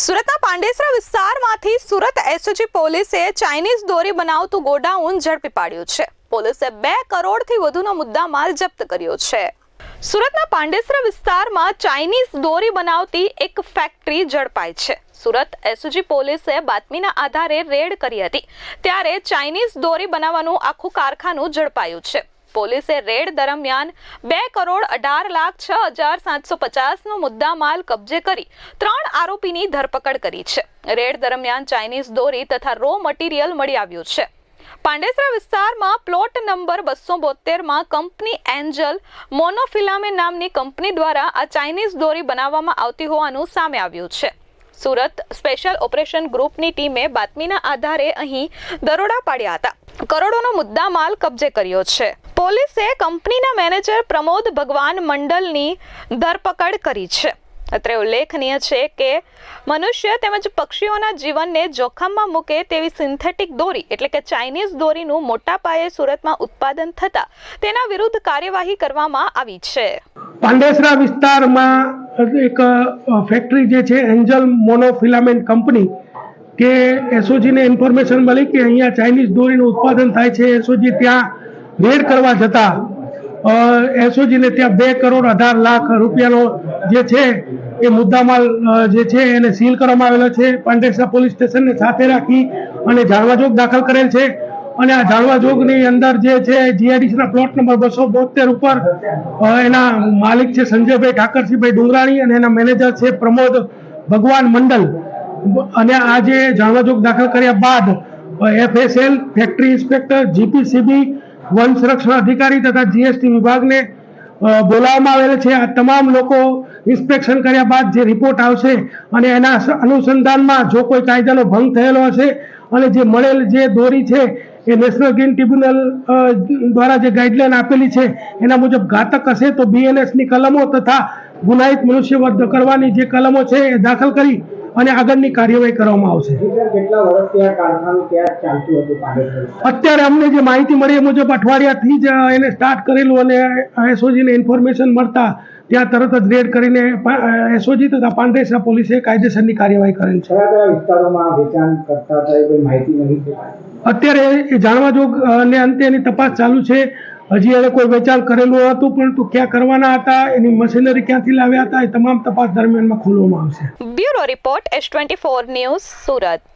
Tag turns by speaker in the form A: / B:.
A: સુરતના પાંડેસરા વિસ્તારમાંથી સુરત એસઓજી પોલીસે ચાઇનીઝ દોરી બનાવતું ગોડાઉન ઝડપી પાડ્યું છે. પોલીસે બે કરોડથી વધુનો મુદ્દામાલ જપ્ત કર્યો છે. સુરતના પાંડેસરા વિસ્તારમાં ચાઇનીઝ દોરી બનાવતી એક ફેક્ટરી ઝડપાઈ છે. સુરત એસઓજી પોલીસે બાતમીના આધારે રેડ કરી હતી. ત્યારે ચાઇનીઝ દોરી બનાવવાનું આખું કારખાનું ઝડપાયું છે. પોલીસે રેડ દરમિયાન બે કરોડ અઢાર લાખ છ હજાર સાતસો પચાસનો મુદ્દામાલ કબજે કરી ત્રણ આરોપીની ધરપકડ કરી છે. રેડ દરમિયાન ચાઇનીઝ દોરી તથા રો મટીરિયલ મળી આવ્યું છે. પાંડેસરા વિસ્તારમાં પ્લોટ નંબર બસો બોતેરમાં કંપની એન્જલ મોનોફિલામે નામની કંપની દ્વારા આ ચાઇનીઝ દોરી બનાવવામાં આવતી હોવાનું સામે આવ્યું છે. સુરત સ્પેશિયલ ઓપરેશન ગ્રુપની ટીમે બાતમીના આધારે અહીં દરોડા પાડ્યા હતા. કરોડોનો મુદ્દામાલ કબજે કર્યો છે. પોલીસે કંપનીના મેનેજર પ્રમોદ ભગવાન મંડલની ધરપકડ કરી છે. અત્રે ઉલ્લેખનીય છે કે મનુષ્ય તેમજ પક્ષીઓના જીવનને જોખમમાં મૂકે તેવી સિન્થેટિક દોરી, એટલે કે ચાઇનીઝ દોરીનું મોટા પાયે સુરતમાં ઉત્પાદન થતા તેના વિરુદ્ધ કાર્યવાહી કરવામાં આવી છે.
B: પાંડેસરા વિસ્તારમાં એક ફેક્ટરી જે છે એન્જલ મોનોફિલામેન્ટ કંપની કે એસઓજીને ઇન્ફોર્મેશન મળી કે અહીંયા ચાઇનીઝ દોરીનું ઉત્પાદન થાય છે. એસઓજી ત્યાં રેડ કરવા જતા એસઓજીને ત્યાં બે કરોડ અઢાર લાખ રૂપિયાનો જે છે, એ મુદ્દામાલ જે છે, એને સીલ કરવામાં આવેલો છે પાંડેસરા પોલીસ સ્ટેશનને સાથે રાખી અને જાળવાજોગ દાખલ કરેલ છે. અને આ જાળવાજોગની અંદર જે છે, જીઆઈડીસીના પ્લોટ નંબર બસો બોતેર ઉપર એના માલિક છે સંજયભાઈ ઠાકરસિંહભાઈ ડુંગરાણી અને એના મેનેજર છે પ્રમોદ ભગવાન મંડલ. અને આ જે જાણવાજોગ દાખલ કર્યા બાદ એફએસએલ ફેક્ટરી ઇન્સ્પેક્ટર, જીપીસીબી વન સંરક્ષણ અધિકારી તથા જીએસટી વિભાગને બોલાવવામાં આવેલ છે. આ તમામ લોકો ઇન્સ્પેક્શન કર્યા બાદ જે રિપોર્ટ આવશે અને એના અનુસંધાનમાં જો કોઈ કાયદાનો ભંગ થયેલો હશે અને જે મળેલ જે દોરી છે એ નેશનલ ગ્રીન ટ્રિબ્યુનલ દ્વારા જે ગાઈડલાઈન આપેલી છે એના મુજબ ઘાતક હશે તો બીએનએસની કલમો તથા ગુનાહિત મનુષ્યવધ કરવાની જે કલમો છે એ દાખલ કરી અને આગળની કાર્યવાહી કરવામાં આવશે. અત્યારે અમને જે માહિતી મળી એ મુજબ અઠવાડિયાથી જ એને સ્ટાર્ટ કરેલું અને એસઓજીને ઇન્ફોર્મેશન મળતા ત્યાં તરત જ રેડ કરીને એસઓજી તથા પાંડેસરા પોલીસે કાયદેસરની કાર્યવાહી કરેલ
C: છે.
B: અત્યારે એ જાણવા જોગ અને અંતે એની તપાસ ચાલુ છે. હજી એને કોઈ વેચાણ કરેલું હતું, પરંતુ ક્યાં કરવાના હતા, એની મશીનરી ક્યાંથી લાવ્યા હતા, એ તમામ તપાસ દરમિયાનમાં ખોલવામાં આવશે.
A: Bureau report S twenty four news Surat.